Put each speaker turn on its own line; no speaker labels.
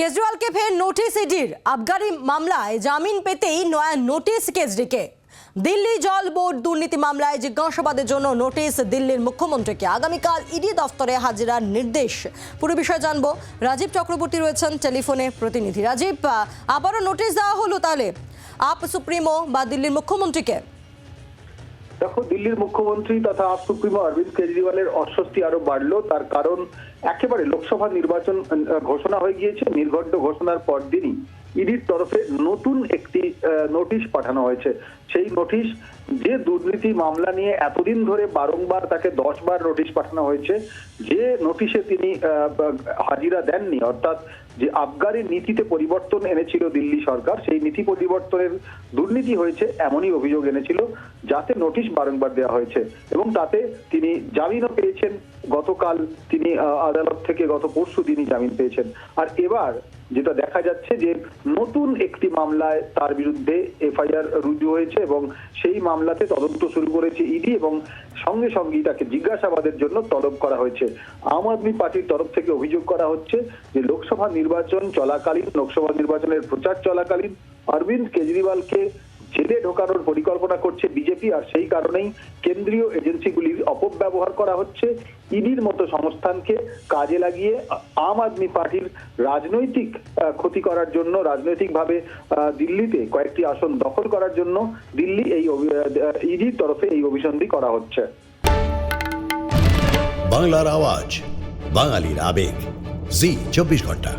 কেজরিওয়ালকে ফের নোটিশ ইডির আবগারি মামলায় জামিন পেতেই নয়া নোটিশ কেজরিকে। দিল্লি জল বোর্ড দুর্নীতি মামলায় জিজ্ঞাসাবাদের জন্য নোটিশ দিল্লির মুখ্যমন্ত্রীকে। আগামীকাল ইডি দফতরে হাজিরার নির্দেশ। পুরো বিষয় জানব। রাজীব চক্রবর্তী রয়েছেন টেলিফোনে প্রতিনিধি। রাজীব আবারও নোটিশ দেওয়া হলো তাহলে। আপ সুপ্রিমো বা দিল্লির মুখ্যমন্ত্রীকে?
দেখো, দিল্লির মুখ্যমন্ত্রী তথা আপ সুপ্রিমো অরবিন্দ কেজরিওয়ালের অস্বস্তি আরও বাড়লো। তার কারণ, একেবারে লোকসভা নির্বাচন ঘোষণা হয়ে গিয়েছে, নির্ঘণ্ট ঘোষণার পরদিনই। ইডির তরফে নতুন একটি নোটিশ পাঠানো হয়েছে। সেই নোটিশ যে দুর্নীতি মামলা নিয়ে এতদিন ধরে বারংবার তাকে দশ বার নোটিশ পাঠানো হয়েছে, যে নোটিশে তিনি হাজিরা দেননি, অর্থাৎ যে আবগারি নীতিতে পরিবর্তন এনেছিল দিল্লি সরকার, সেই নীতি পরিবর্তনের দুর্নীতি হয়েছে এমনই অভিযোগ এনেছিল, যাতে নোটিশ বারংবার দেওয়া হয়েছে। এবং তাতে তিনি জামিনও পেয়েছেন, গতকাল তিনি আদালত থেকে গত পরশু তিনি জামিন পেয়েছেন। আর এবার যেটা দেখা যাচ্ছে যে নতুন একটি মামলায় তার বিরুদ্ধে এফআইআর রুজু হয়েছে এবং সেই মামলাতে তদন্ত শুরু করেছে ইডি এবং সঙ্গে সঙ্গেই তাকে জিজ্ঞাসাবাদের জন্য তলব করা হয়েছে। আম আদমি পার্টির তরফ থেকে অভিযোগ করা হচ্ছে যে লোকসভা নির্বাচন চলাকালীন, লোকসভা নির্বাচনের প্রচার চলাকালীন অরবিন্দ কেজরিওয়ালকে জেলে ঢোকানোর পরিকল্পনা করছে বিজেপি, আর সেই কারণেই কেন্দ্রীয় এজেন্সিগুলির অপব্যবহার করা হচ্ছে। ইডির মতো সংস্থানকে কাজে লাগিয়ে আম আদমি পার্টির রাজনৈতিক ক্ষতি করার জন্য, রাজনৈতিকভাবে দিল্লিতে কয়েকটি আসন দখল করার জন্য দিল্লি এই ইডির তরফে এই অভিসন্ধি করা হচ্ছে।
বাংলার আওয়াজ, বাঙালির আবেগ। জি, চব্বিশ ঘণ্টা।